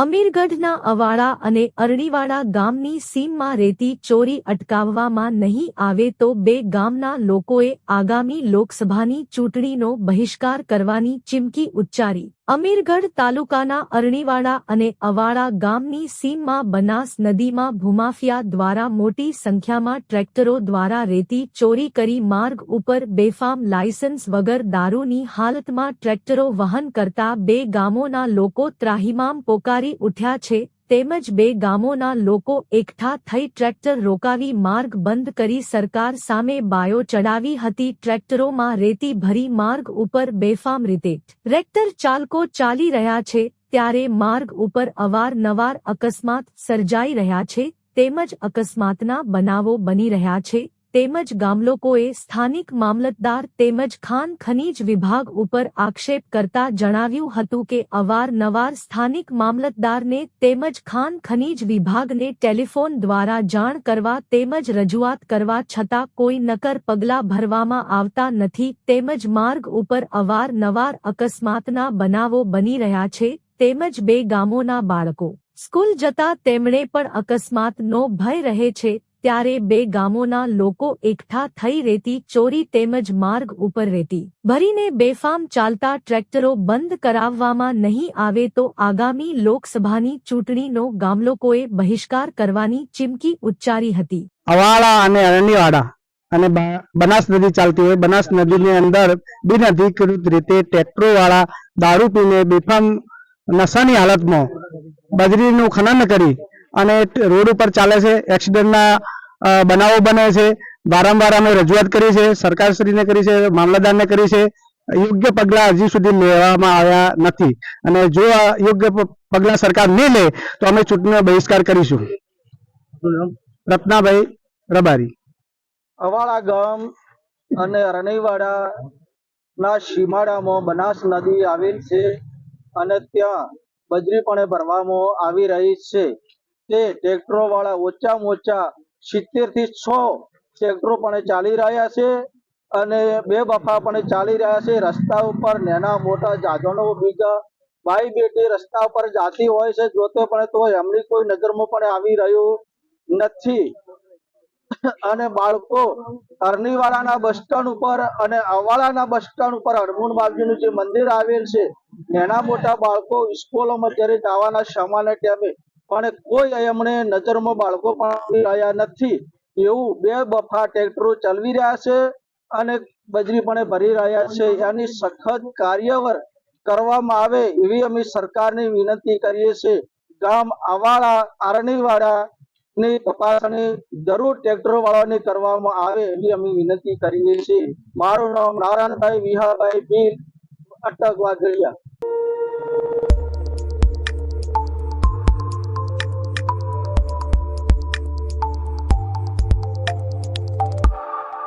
અમીરગઢના અવાડા અને અરણીવાડા ગામની સીમમાં રેતી ચોરી અટકાવવામાં નહીં આવે તો બે ગામના લોકોએ આગામી લોકસભાની ચૂંટણીનો બહિષ્કાર કરવાની ચીમકી ઉચ્ચારી. અમીરગઢ તાલુકાના અરણીવાડા અને અવાડા ગામની સીમમાં બનાસ નદીમાં ભૂમાફિયા દ્વારા મોટી સંખ્યામાં ટ્રેક્ટરો દ્વારા રેતી ચોરી કરી માર્ગ ઉપર બેફામ લાયસન્સ વગર દારૂની હાલતમાં ટ્રેક્ટરો વહન કરતા બે ગામોના લોકો ત્રાહિમામ પોકારી ઉઠ્યા છે. તેમજ બે ગામોના લોકો એકઠા થઈ ટ્રેક્ટર રોકાવી માર્ગ બંધ કરી સરકાર સામે બાયો ચડાવી હતી. ટ્રેક્ટરોમાં રેતી ભરી માર્ગ ઉપર બેફામ રીતે ટ્રેક્ટર ચાલકો ચાલી રહ્યા છે, ત્યારે માર્ગ ઉપર અવારનવાર અકસ્માત સર્જાઈ રહ્યા છે, તેમજ અકસ્માતના બનાવો બની રહ્યા છે. તેમજ ગામલોકોએ સ્થાનિક મામલતદાર તેમજ ખાન ખનીજ વિભાગ ઉપર આક્ષેપ કરતા જણાવ્યું હતું કે અવારનવાર સ્થાનિક મામલતદારને તેમજ ખાન ખનીજ વિભાગને ટેલિફોન દ્વારા જાણ કરવા તેમજ રજૂઆત કરવા છતાં કોઈ નકર પગલાં ભરવામાં આવતા નથી. તેમજ માર્ગ ઉપર અવારનવાર અકસ્માતના બનાવો બની રહ્યા છે. તેમજ બે ગામોના બાળકો સ્કૂલ જતા તેમણે પણ અકસ્માતનો ભય રહે છે. ત્યારે બે ગામોના લોકો એકઠા થઈ રેતી, ચોરી તેમજ માર્ગ ઉપર રેતી. ભરીને બેફામ ચાલતા ટ્રેક્ટરો બંધ કરાવવામાં નહીં આવે તો આગામી લોકસભાની ચૂંટણીનો ગામલોકોએ બહિષ્કાર કરવાની ચીમકી ઉચ્ચારી હતી. અવાળા અને અરણ્યવાડા અને બનાસ નદી ચાલતી હોય, બનાસ નદીની અંદર બિન અધિકૃત રીતે ટ્રેક્ટરો વાળા દારૂ પીને બેફામ નશાની હાલતમાં બજરીનું ખનન કરી અને રોડ ઉપર ચાલે છે એક્સિડન્ટના બનાવો બને છે વારંવાર અમે રજૂઆત કરી છે સરકારશ્રીને કરી છે મામલતદારને કરી છે યોગ્ય પગલાં હજી સુધી લેવામાં આવ્યા નથી. અને જો આ યોગ્ય પગલાં સરકાર નહીં લે તો અમે ચૂંટણીનો બહિષ્કાર કરીશું. રત્નાભાઈ રબારી. અવાળા ગામ અને રણઈવાડા ના સીમાડામાં બનાસ નદી આવેલ છે અને ત્યાં બજરી પણ ભરવામાં આવી રહી છે. તે ટ્રેક્ટરો વાળા ઓછામાં ઓછા સિત્તેરથી સો ટ્રેક્ટરો પણ ચાલી રહ્યા છે અને બે બફા પણ ચાલી રહ્યા છે. રસ્તા ઉપર નાના મોટા જાધવનો બીજા ભાઈ બેટી રસ્તા ઉપર જાતી હોય છે. જોતે પણ તો એમની કોઈ નજરમાં પણ આવી રહ્યું નથી. અને બાળકો અરણીવાળાના બસ સ્ટેન્ડ ઉપર અને અવાળાના બસ સ્ટેન્ડ ઉપર હનુમાન બાપજીનું જે મંદિર આવેલ છે નાના મોટા બાળકો સ્કૂલોમાં જ્યારે જવાના સમાને ટાઈમે પણ કોઈ એમણે નજરમાં બાળકો પણ રહ્યા નથી. એવું બે બફા ટ્રેક્ટરો ચલાવી રહ્યા છે અને બજરી પણ ભરી રહ્યા છે. એની સખત કાર્યવર કરવામાં આવે એવી અમે સરકારની વિનંતી કરીએ છીએ. ગામ આવાળા આરણીવાળા ની તપાસણી જરૂર ટ્રેક્ટરો વાળાની કરવામાં આવે એવી અમે વિનંતી કરીએ છીએ. મારું નામ નારાયણભાઈ વિહાભાઈ પીર અટક વાઘડિયા